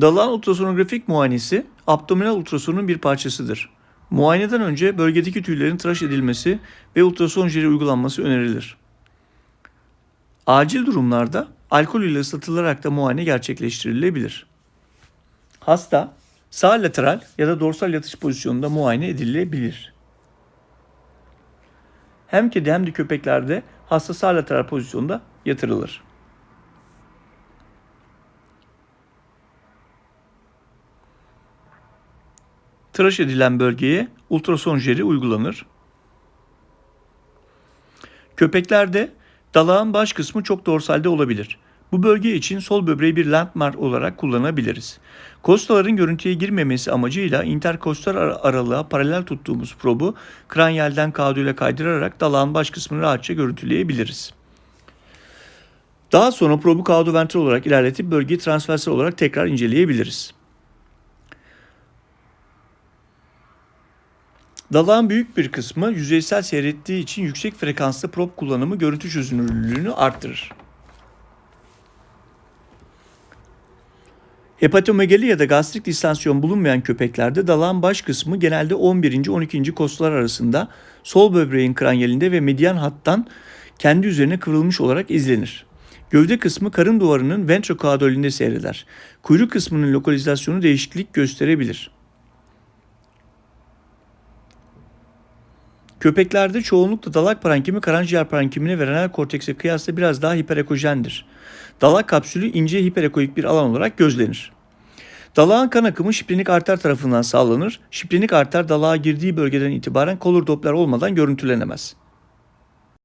Dalağın ultrasonografik muayenesi abdominal ultrasonun bir parçasıdır. Muayeneden önce bölgedeki tüylerin tıraş edilmesi ve ultrason jeli uygulanması önerilir. Acil durumlarda alkol ile ıslatılarak da muayene gerçekleştirilebilir. Hasta sağ lateral ya da dorsal yatış pozisyonunda muayene edilebilir. Hem kedi hem de köpeklerde hasta sağ lateral pozisyonda yatırılır. Tıraş edilen bölgeye ultrason jeli uygulanır. Köpeklerde dalağın baş kısmı çok dorsalde olabilir. Bu bölge için sol böbreği bir landmark olarak kullanabiliriz. Kostaların görüntüye girmemesi amacıyla interkostal ar- aralığa paralel tuttuğumuz probu kranyelden kaudüle kaydırarak dalağın baş kısmını rahatça görüntüleyebiliriz. Daha sonra probu kaudoventral olarak ilerletip bölgeyi transversal olarak tekrar inceleyebiliriz. Dalağın büyük bir kısmı yüzeysel seyrettiği için yüksek frekanslı prob kullanımı görüntü çözünürlüğünü arttırır. Hepatomegali ya da gastrik distansiyon bulunmayan köpeklerde dalağın baş kısmı genelde 11. 12. kostlar arasında sol böbreğin kranyelinde ve medyan hattan kendi üzerine kıvrılmış olarak izlenir. Gövde kısmı karın duvarının ventrokaudalinde seyreder. Kuyruk kısmının lokalizasyonu değişiklik gösterebilir. Köpeklerde çoğunlukla dalak parenkimi karaciğer parenkimine ve kortekse kıyasla biraz daha hiperekojendir. Dalak kapsülü ince hiperekoik bir alan olarak gözlenir. Dalağın kan akımı şiplinik arter tarafından sağlanır. Şiplinik arter dalağa girdiği bölgeden itibaren kolur doppler olmadan görüntülenemez.